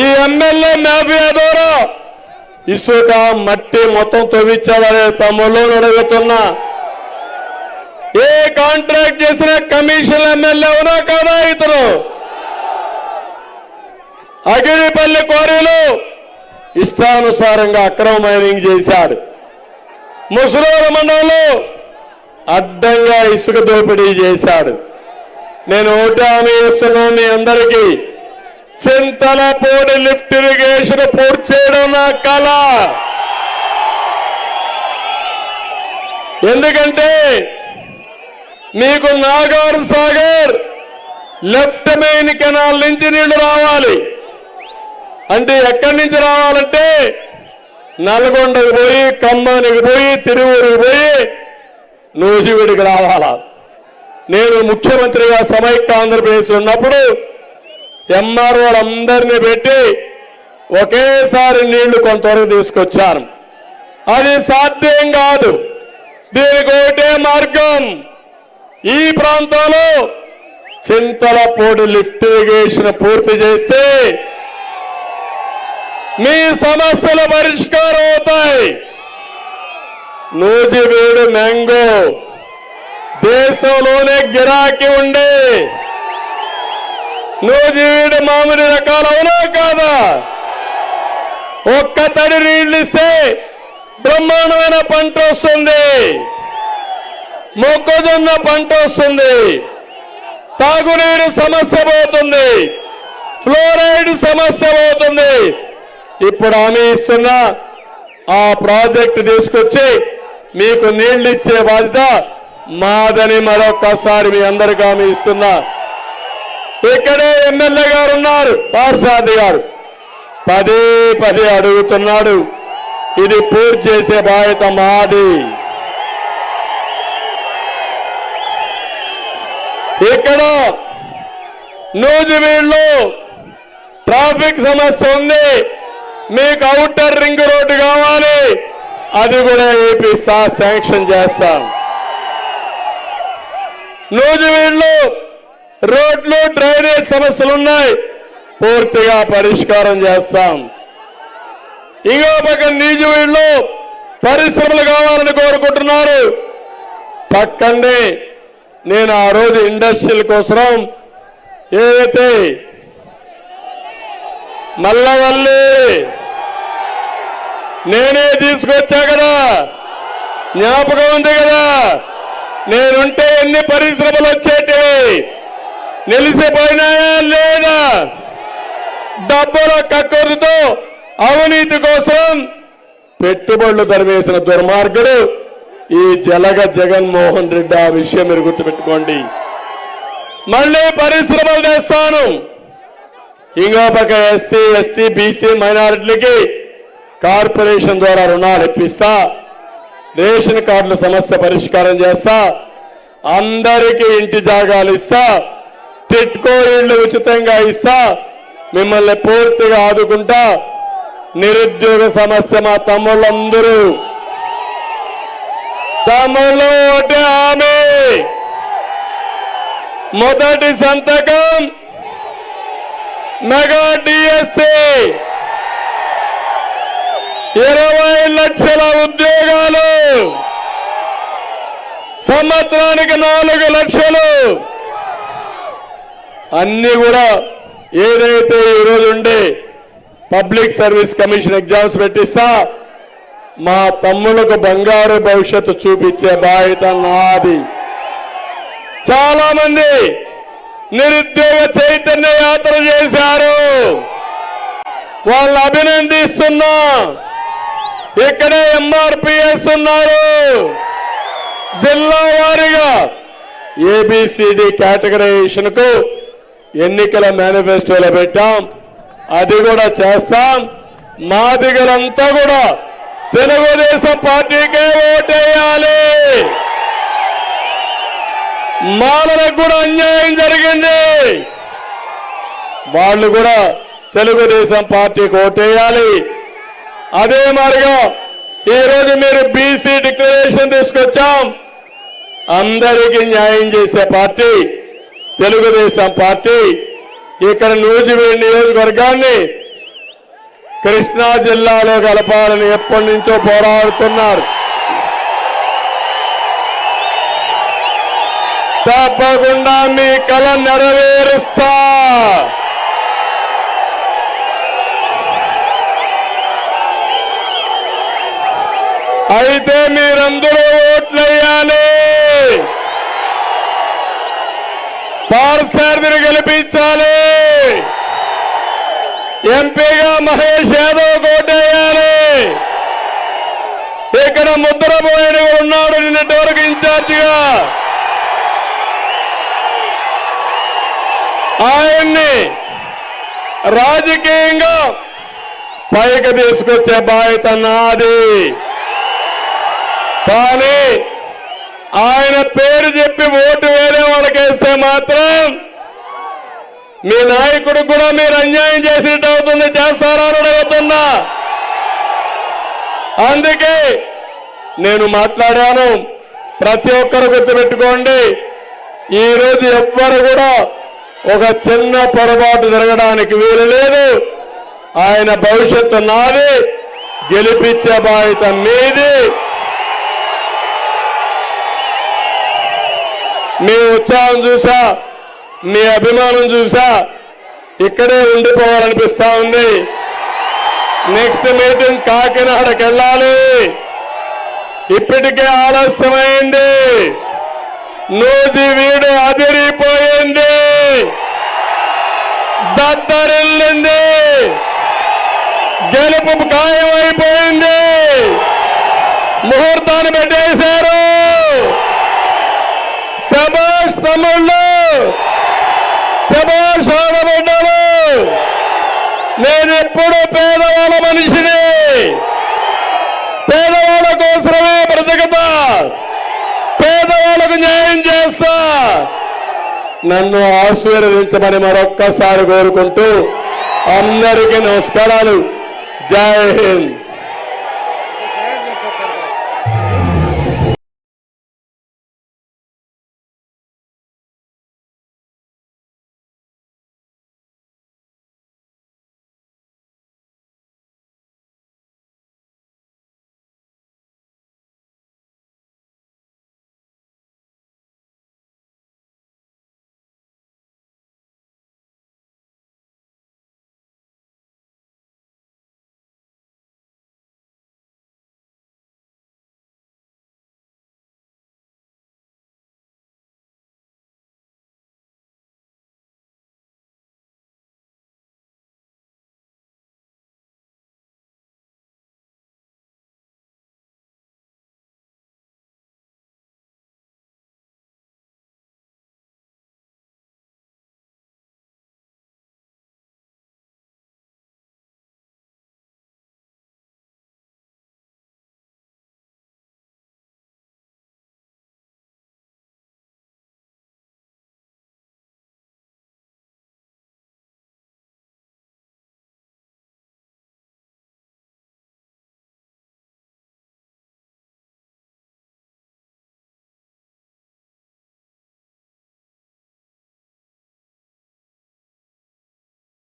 ఈ MLA mafia ద్వారా ఇసుక మట్టి మొత్తం తవ్వించాడనే తమ్ముళ్ళు అడుగుతున్నా ఏ కాంట్రాక్ట్ చేసిన కమిషన్ ఎమ్మెల్యే అవునా కాదా ఇతను? అగిరిపల్లి కోరీలు ఇష్టానుసారంగా అక్రమ మైనింగ్ చేశాడు. ముసలూరు మండలంలో అడ్డంగా ఇసుక దోపిడీ చేశాడు. నేను ఓటు హామీ ఇస్తున్నాను మీ అందరికీ. చింతలపూడి లిఫ్ట్ ఇరిగేషన్ పూర్తి చేయడం నా కళ. ఎందుకంటే మీకు Nagar Sagar left main canal నుంచి నీళ్ళు రావాలి. అంటే ఎక్కడి నుంచి రావాలంటే నల్గొండకు పోయి ఖమ్మానికి పోయి తిరువూరుకి పోయి నూజివీడికి రావాలా. నేను ముఖ్యమంత్రిగా సమైక్య ఆంధ్రప్రదేశ్ ఉన్నప్పుడు ఎంఆర్ఓలందరినీ పెట్టి ఒకేసారి నీళ్ళు కొంతవరకు తీసుకొచ్చాను అది సాధ్యం కాదు. దీనికి ఒకటే మార్గం. ఈ ప్రాంతంలో చింతలపూడి లిఫ్ట్ ఇరిగేషన్ పూర్తి చేస్తే మీ సమస్యలు పరిష్కారం అవుతాయి. నూజివీడు మ్యాంగో దేశంలోనే గిరాకీ ఉండే నూజివీడు మామిడి రకాలు అవునా కాదా? ఒక్క తడి నీళ్ళు ఇస్తే బ్రహ్మాండమైన పంట వస్తుంది. మొక్కజొన్న పంట వస్తుంది. తాగునీరు సమస్య పోతుంది. ఫ్లోరైడ్ సమస్య పోతుంది. ఇప్పుడు ఆమె ఇస్తున్నా ఆ ప్రాజెక్ట్ తీసుకొచ్చి మీకు నీళ్ళు ఇచ్చే బాధ్యత మాదని మరొక్కసారి మీ అందరికీ ఆమె ఇస్తున్నా. ఇక్కడే ఎమ్మెల్యే గారు ఉన్నారు పార్సాది గారు. పదే పదే అడుగుతున్నాడు. ఇది పూర్తి చేసే బాధ్యత మాది. ఇక్కడ నూజివీడులో ట్రాఫిక్ సమస్య ఉంది. మీకు అవుటర్ రింగ్ రోడ్డు కావాలి. అది కూడా ఏపీ శాంక్షన్ చేస్తాం. నూజివీడులో రోడ్లు డ్రైనేజ్ సమస్యలు ఉన్నాయి పూర్తిగా పరిష్కారం చేస్తాం. ఇంకో పక్క నూజివీడులో పరిశ్రమలు కావాలని కోరుకుంటున్నారు. పక్కనే నేను ఆ రోజు ఇండస్ట్రీల కోసం ఏదైతే మల్లవల్లి నేనే తీసుకొచ్చా కదా. జ్ఞాపకం ఉంది కదా. నేనుంటే ఎన్ని పరిశ్రమలు వచ్చేటివి? నిలిచిపోయినాయా లేదా? డబ్బుల కక్కురుతో అవినీతి కోసం పెట్టుబడులు తరివేసిన దుర్మార్గుడు ఈ జలగ జగన్మోహన్ రెడ్డి. ఆ విషయం మీరు గుర్తుపెట్టుకోండి. మళ్ళీ పరిశ్రమలు తెస్తాను. ఇంకో పక్క ఎస్సీ ఎస్టీ బీసీ మైనారిటీలకి కార్పొరేషన్ ద్వారా రుణాలు ఇప్పిస్తా రేషన్ కార్డుల సమస్య పరిష్కారం చేస్తా అందరికీ ఇంటి జాగాలు ఇస్తా టిట్కో ఇళ్ళు ఉచితంగా ఇస్తా. మిమ్మల్ని పూర్తిగా ఆదుకుంటా. నిరుద్యోగ సమస్య మా తమ్ముళ్ళందరూ. తమ్ముళ్ళు ఒకటే ఆమె మొదటి సంతకం మెగా డిఎస్సి. ఇరవై లక్షల ఉద్యోగాలు. సంవత్సరానికి నాలుగు లక్షలు. అన్ని కూడా ఏదైతే ఈరోజు ఉండే పబ్లిక్ సర్వీస్ కమిషన్ ఎగ్జామ్స్ పెట్టిస్తా మా తమ్ములకు బంగారు భవిష్యత్తు చూపించే బాధ్యత నాది. చాలా మంది నిరుద్యోగ చైతన్య యాత్ర చేశారు. వాళ్ళు అభినందిస్తున్నా. ఇక్కడే ఎంఆర్పిఎస్ ఉన్నారు. జిల్లా వారీగా ఏబిసిడి కేటగరైజేషన్కు ఎన్నికల మేనిఫెస్టోలో పెట్టాం. అది కూడా చేస్తాం. మాదిగలంతా కూడా తెలుగుదేశం పార్టీకే ఓటేయాలి. మాలకు కూడా అన్యాయం జరిగింది. వాళ్ళు కూడా తెలుగుదేశం పార్టీకి ఓటేయాలి. అదే మాదిరిగా ఈ రోజు మీరు బీసీ డిక్లరేషన్ తీసుకొచ్చాం. అందరికీ న్యాయం చేసే పార్టీ తెలుగుదేశం పార్టీ ఇక్కడ నూజివేడి నియోజకవర్గాన్ని కృష్ణా జిల్లాలో కలపాలని ఎప్పటి నుంచో పోరాడుతున్నారు. తప్పకుండా మీ కళ నెరవేరుస్తా. అయితే మీరందరూ ఓట్లయ్యాలి. పార్సారథిని గెలిపించాలి. ఎంపీగా మహేష్ యాదవ్ కోటేయాలి ఇక్కడ ముద్రపోయిన ఉన్నాడు నిన్నటి వరకు ఇన్ఛార్జిగా. ఆయన్ని రాజకీయంగా పైకి తీసుకొచ్చే బాధ్యత నాది. కానీ ఆయన పేరు చెప్పి ఓటు వేరే వాళ్ళకి వేస్తే మాత్రం మీ నాయకుడు కూడా మీరు అన్యాయం చేసినట్టు అవుతుంది చేస్తారా అని అడుగుతున్నా. అందుకే నేను మాట్లాడాను. ప్రతి ఒక్కరు గుర్తుపెట్టుకోండి ఈరోజు ఎవ్వరు కూడా ఒక చిన్న పొరపాటు జరగడానికి వీలు లేదు. ఆయన భవిష్యత్తు నాది గెలిపించే బాధ్యత మీది. మీ ఉత్సాహం చూసా మీ అభిమానం చూసా ఇక్కడే ఉండిపోవాలనిపిస్తా ఉంది. నెక్స్ట్ మీటింగ్ కాకినాడకి వెళ్ళాలి ఇప్పటికే ఆలస్యమైంది. నూజి వీడు అదిరిపోయింది. దద్దరిల్లింది. గెలుపు ఖాయమైపోయింది. ముహూర్తాన్ని పెట్టేశారు. తమ్ముళ్ళు! శబాష్ నేను ఎప్పుడు పేదవాళ్ళ మనిషిని! పేదవాళ్ళ కోసమే బ్రతకతా! పేదవాళ్ళకు న్యాయం చేస్తా! నన్ను ఆశీర్వదించమని మరొక్కసారి కోరుకుంటూ అందరికీ నమస్కారాలు. జై హింద్!